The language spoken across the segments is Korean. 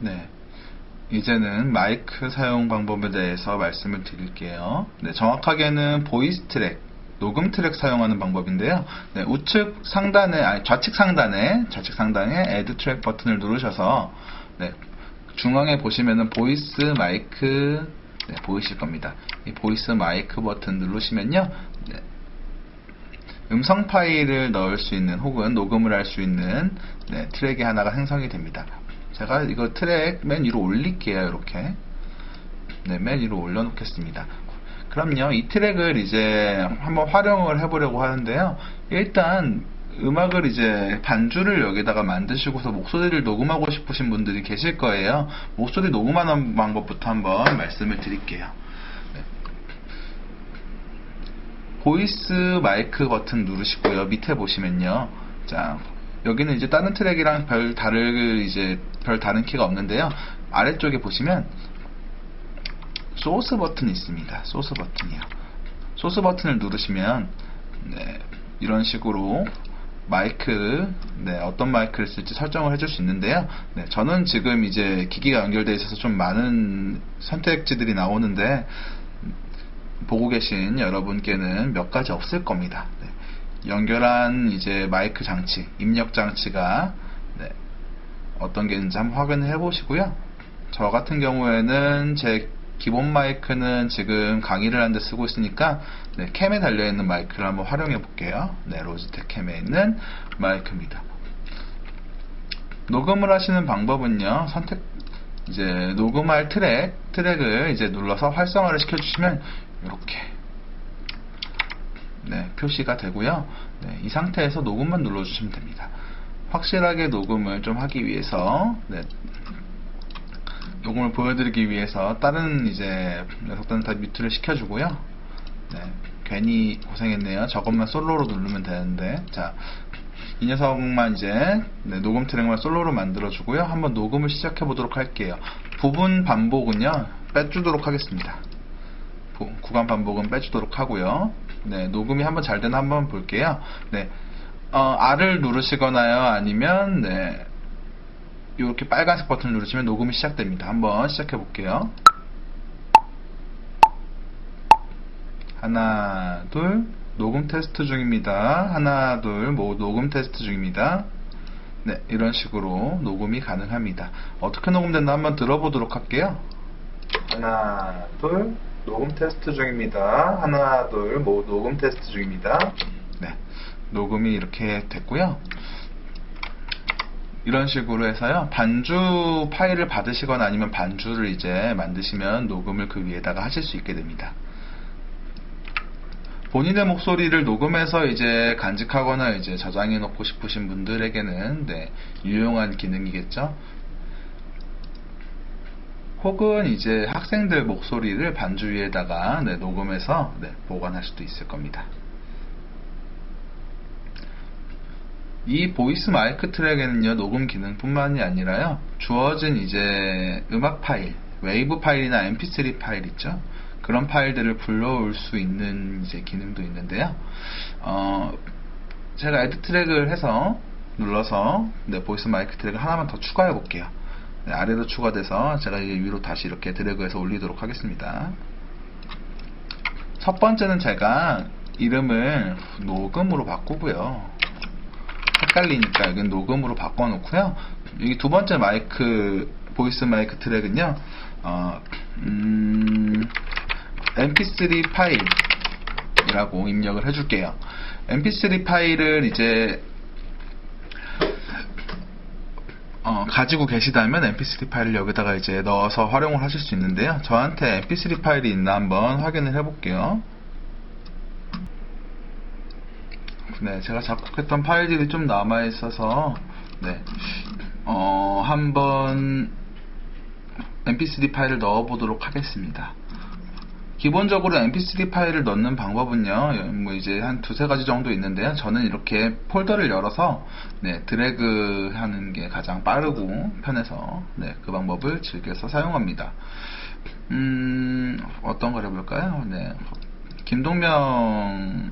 네. 이제는 마이크 사용 방법에 대해서 말씀을 드릴게요. 네, 정확하게는 보이스 트랙, 녹음 트랙 사용하는 방법인데요. 네, 우측 상단에, 아니, 좌측 상단에, 좌측 상단에 애드 트랙 버튼을 누르셔서, 네, 중앙에 보시면은 보이스 마이크, 네, 보이실 겁니다. 이 보이스 마이크 버튼 누르시면요. 네, 음성 파일을 넣을 수 있는 혹은 녹음을 할 수 있는 네, 트랙이 하나가 생성이 됩니다. 제가 이거 트랙 맨 위로 올릴게요. 이렇게 네, 맨 위로 올려놓겠습니다. 그럼요, 이 트랙을 이제 한번 활용을 해보려고 하는데요. 일단 음악을 이제 반주를 여기다가 만드시고서 목소리를 녹음하고 싶으신 분들이 계실 거예요. 목소리 녹음하는 방법부터 한번 말씀을 드릴게요. 네. 보이스 마이크 버튼 누르시고요. 밑에 보시면요. 자, 여기는 이제 다른 트랙이랑 별 다를 이제 별 다른 키가 없는데요. 아래쪽에 보시면 소스 버튼이 있습니다. 소스 버튼이요. 소스 버튼을 누르시면 네, 이런 식으로 마이크 네, 어떤 마이크를 쓸지 설정을 해줄 수 있는데요. 네, 저는 지금 이제 기기가 연결되어 있어서 좀 많은 선택지들이 나오는데 보고 계신 여러분께는 몇 가지 없을 겁니다. 네, 연결한 이제 마이크 장치, 입력 장치가 네, 어떤 게 있는지 한번 확인을 해보시고요. 저 같은 경우에는 제 기본 마이크는 지금 강의를 하는데 쓰고 있으니까 네, 캠에 달려있는 마이크를 한번 활용해 볼게요. 네, 로지텍 캠에 있는 마이크입니다. 녹음을 하시는 방법은요, 선택, 이제 녹음할 트랙, 트랙을 이제 눌러서 활성화를 시켜주시면 이렇게 네, 표시가 되고요. 네, 이 상태에서 녹음만 눌러주시면 됩니다. 확실하게 녹음을 좀 하기 위해서 네, 녹음을 보여드리기 위해서 다른 이제 녀석들은 다 뮤트를 시켜주고요. 네, 괜히 고생했네요. 저것만 솔로로 누르면 되는데 자. 이 녀석만 이제 네, 녹음 트랙만 솔로로 만들어주고요. 한번 녹음을 시작해 보도록 할게요. 부분 반복은요 빼주도록 하겠습니다. 부- 구간 반복은 빼주도록 하고요. 네, 녹음이 한번 잘 되나 한번 볼게요. 네, 어, R을 누르시거나요, 아니면 네, 이렇게 빨간색 버튼을 누르시면 녹음이 시작됩니다. 한번 시작해 볼게요. 하나, 둘, 녹음 테스트 중입니다. 하나, 둘, 뭐 녹음 테스트 중입니다. 네, 이런 식으로 녹음이 가능합니다. 어떻게 녹음됐나 한번 들어보도록 할게요. 하나, 둘, 녹음 테스트 중입니다. 하나, 둘, 뭐 녹음 테스트 중입니다. 네, 녹음이 이렇게 됐고요. 이런 식으로 해서요, 반주 파일을 받으시거나 아니면 반주를 이제 만드시면 녹음을 그 위에다가 하실 수 있게 됩니다. 본인의 목소리를 녹음해서 이제 간직하거나 이제 저장해 놓고 싶으신 분들에게는 네, 유용한 기능이겠죠. 혹은 이제 학생들 목소리를 반주 위에다가 네, 녹음해서 네, 보관할 수도 있을 겁니다. 이 보이스 마이크 트랙에는요 녹음 기능뿐만이 아니라요 주어진 이제 음악 파일, 웨이브 파일이나 mp3 파일 있죠. 그런 파일들을 불러올 수 있는 이제 기능도 있는데요. 어, 제가 에드 트랙을 해서 눌러서 네, 보이스 마이크 트랙을 하나만 더 추가해 볼게요. 네, 아래로 추가돼서 제가 위로 다시 이렇게 드래그해서 올리도록 하겠습니다. 첫 번째는 제가 이름을 녹음으로 바꾸고요. 헷갈리니까 여기는 녹음으로 바꿔놓고요. 여기 두 번째 마이크 보이스 마이크 트랙은요. 어, 음, mp3 파일이라고 입력을 해줄게요. mp3 파일을 이제 어, 가지고 계시다면 mp3 파일을 여기다가 이제 넣어서 활용을 하실 수 있는데요. 저한테 mp3 파일이 있나 한번 확인을 해볼게요. 네, 제가 작곡했던 파일들이 좀 남아 있어서 네, 어, 한번 mp3 파일을 넣어보도록 하겠습니다. 기본적으로 mp3 파일을 넣는 방법은요, 뭐 이제 한 두세 가지 정도 있는데요. 저는 이렇게 폴더를 열어서 네, 드래그 하는 게 가장 빠르고 편해서 네, 그 방법을 즐겨서 사용합니다. 음, 어떤 걸 해볼까요? 네. 김동명,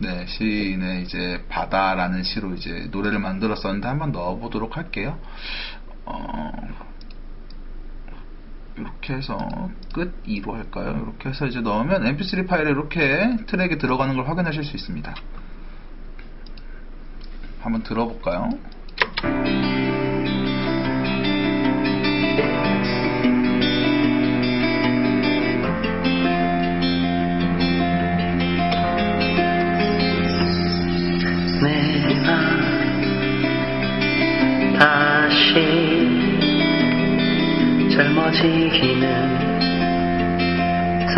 네, 시인의 이제 바다라는 시로 이제 노래를 만들었었는데 한번 넣어보도록 할게요. 어, 이렇게 해서 끝 2로 할까요? 이렇게 해서 이제 넣으면 mp3 파일에 이렇게 트랙이 들어가는 걸 확인하실 수 있습니다. 한번 들어볼까요?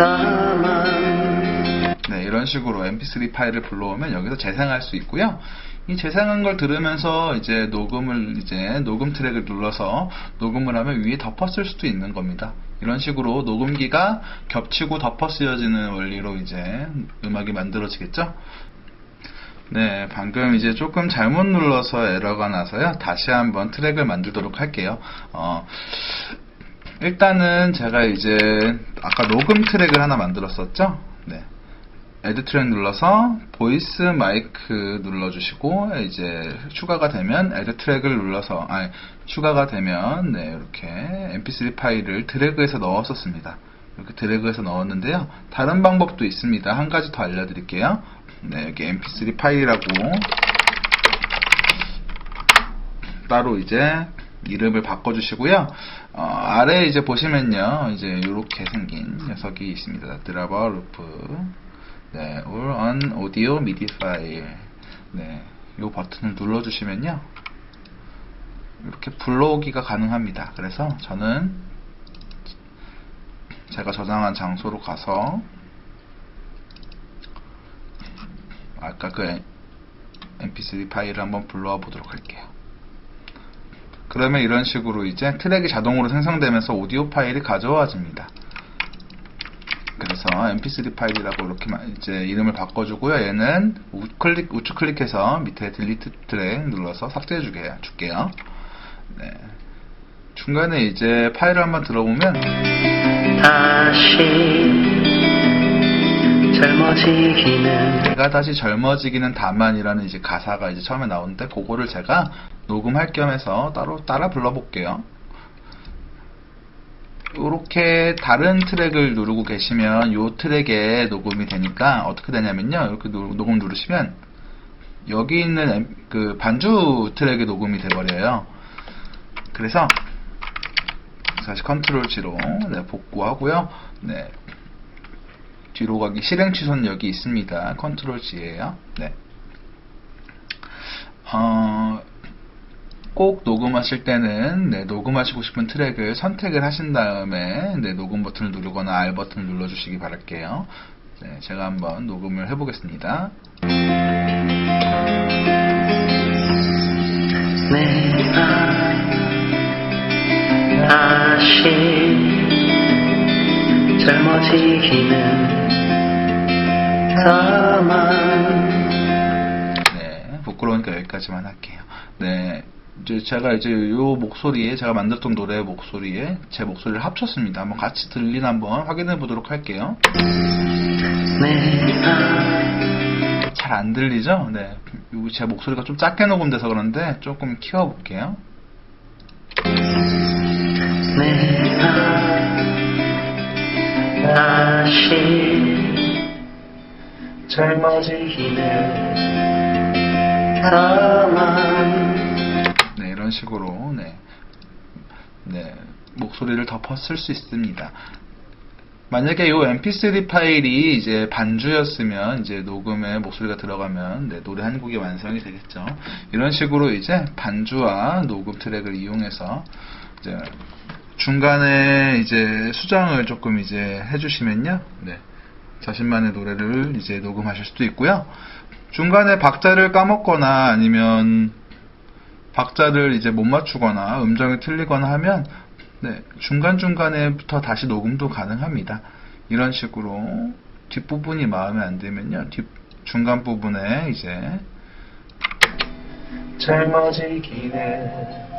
다만 네, 이런 식으로 mp3 파일을 불러오면 여기서 재생할 수 있고요. 이 재생한 걸 들으면서 이제 녹음을 이제 녹음 트랙을 눌러서 녹음을 하면 위에 쓸 수도 있는 겁니다. 이런 식으로 녹음기가 겹치고 덮어 쓰여지는 원리로 이제 음악이 만들어지겠죠? 네, 방금 이제 조금 잘못 눌러서 에러가 나서요. 다시 한번 트랙을 만들도록 할게요. 어, 일단은 제가 이제 아까 녹음 트랙을 하나 만들었었죠? 네. 애드 트랙 눌러서 보이스 마이크 눌러주시고 이제 추가가 되면 애드 트랙을 눌러서 아니 추가가 되면 네 이렇게 mp3 파일을 드래그해서 넣었었습니다. 이렇게 드래그해서 넣었는데요. 다른 방법도 있습니다. 한 가지 더 알려드릴게요. 네 여기 mp3 파일이라고 따로 이제 이름을 바꿔주시고요. 어, 아래 이제 보시면요, 이제 이렇게 생긴 녀석이 있습니다. 드라버 루프, 네, or on audio MIDI 파일, 네, 이 버튼을 눌러주시면요, 이렇게 불러오기가 가능합니다. 그래서 저는 제가 저장한 장소로 가서 아까 그 mp3 파일을 한번 불러와 보도록 할게요. 그러면 이런 식으로 이제 트랙이 자동으로 생성되면서 오디오 파일이 가져와집니다. 그래서 mp3 파일이라고 이렇게 마- 이제 이름을 바꿔주고요. 얘는 우클릭, 우측 클릭해서 밑에 딜리트 트랙 눌러서 삭제해 주게, 줄게요. 네. 중간에 이제 파일을 한번 들어보면 다시 젊어지기는 내가 다시 젊어지기는 다만이라는 이제 가사가 이제 처음에 나오는데 그거를 제가 녹음할 겸해서 따로 따라 불러볼게요. 이렇게 다른 트랙을 누르고 계시면 이 트랙에 녹음이 되니까 어떻게 되냐면요. 이렇게 누- 녹음 누르시면 여기 있는 앰- 그 반주 트랙이 녹음이 돼버려요. 그래서 다시 컨트롤 G로 네, 복구하고요. 네, 뒤로 가기 실행 여기 있습니다. 컨트롤 G예요. 네. 어, 꼭 녹음하실 때는 네, 녹음하시고 싶은 트랙을 선택을 하신 다음에 네, 녹음 버튼을 누르거나 R 버튼을 눌러주시기 바랄게요. 네, 제가 한번 녹음을 해보겠습니다. 내가 네, 부끄러우니까 여기까지만 할게요. 네, 이제 제가 이제 요 목소리에 제가 만들었던 노래 목소리에 제 목소리를 합쳤습니다. 한번 같이 들리나 한번 확인해 보도록 할게요. 내가 잘안 들리죠? 네, 요제 목소리가 좀 작게 녹음돼서 그런데 조금 키워 볼게요. 다시 젊어지기는 다만 네, 이런 식으로 네, 네 목소리를 쓸수 있습니다. 만약에 이 mp3 파일이 이제 반주였으면 이제 녹음에 목소리가 들어가면 네, 노래 한 곡이 완성이 되겠죠. 이런 식으로 이제 반주와 녹음 트랙을 이용해서 이제 중간에 이제 수정을 조금 이제 해주시면요, 네, 자신만의 노래를 이제 녹음하실 수도 있고요. 중간에 박자를 까먹거나 아니면 박자를 이제 못 맞추거나 음정이 틀리거나 하면 네, 중간중간에부터 다시 녹음도 가능합니다. 이런 식으로 뒷부분이 마음에 안 들면요. 뒷 중간 부분에 이제 젊어지기는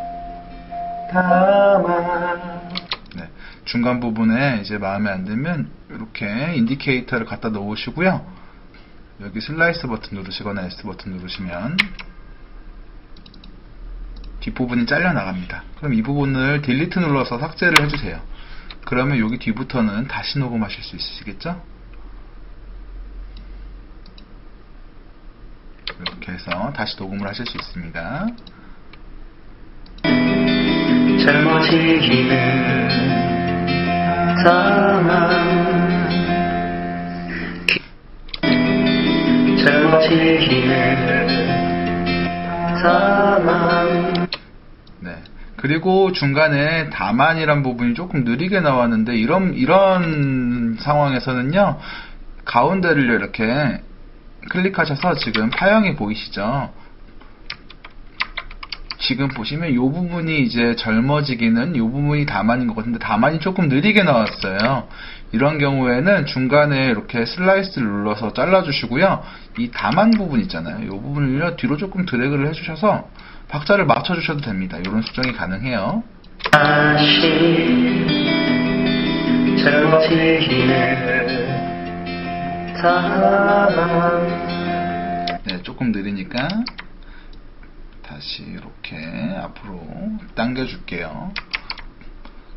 다만 네, 중간 부분에 이제 마음에 안 들면 이렇게 인디케이터를 갖다 놓으시고요. 여기 슬라이스 버튼 누르시거나 S 버튼 누르시면 뒷부분이 잘려 나갑니다. 그럼 이 부분을 딜리트 눌러서 삭제를 해주세요. 그러면 여기 뒤부터는 다시 녹음하실 수 있으시겠죠? 이렇게 해서 다시 녹음을 하실 수 있습니다. 젊어지기는 기- 젊어지기는 네. 그리고 중간에 다만이란 부분이 조금 느리게 나왔는데 이런 이런 상황에서는요 가운데를 이렇게 클릭하셔서 지금 파형이 보이시죠? 지금 보시면 이 부분이 이제 젊어지기는 이 부분이 다만인 것 같은데 다만이 조금 느리게 나왔어요. 이런 경우에는 중간에 이렇게 슬라이스를 눌러서 잘라주시고요. 이 다만 부분 있잖아요. 이 부분을요 뒤로 조금 드래그를 해주셔서 박자를 맞춰주셔도 됩니다. 이런 수정이 가능해요. 네, 조금 느리니까 다시 이렇게 앞으로 당겨줄게요.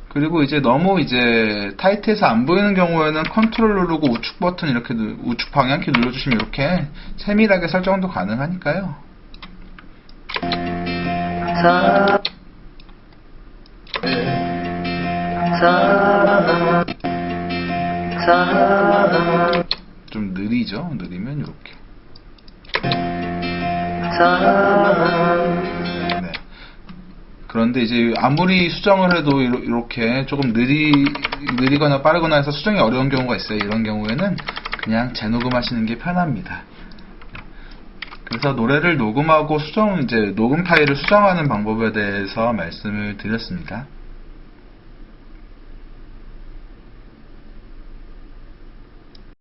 그리고 이제 너무 이제 타이트해서 안 보이는 경우에는 컨트롤 누르고 우측 버튼 이렇게 누- 우측 방향키 눌러주시면 이렇게 세밀하게 설정도 가능하니까요. 좀 느리죠? 느리면 이렇게. 그런데 이제 아무리 수정을 해도 이렇게 조금 느리, 느리거나 빠르거나 해서 수정이 어려운 경우가 있어요. 이런 경우에는 그냥 재녹음하시는 게 편합니다. 그래서 노래를 녹음하고 수정, 이제 녹음 파일을 수정하는 방법에 대해서 말씀을 드렸습니다.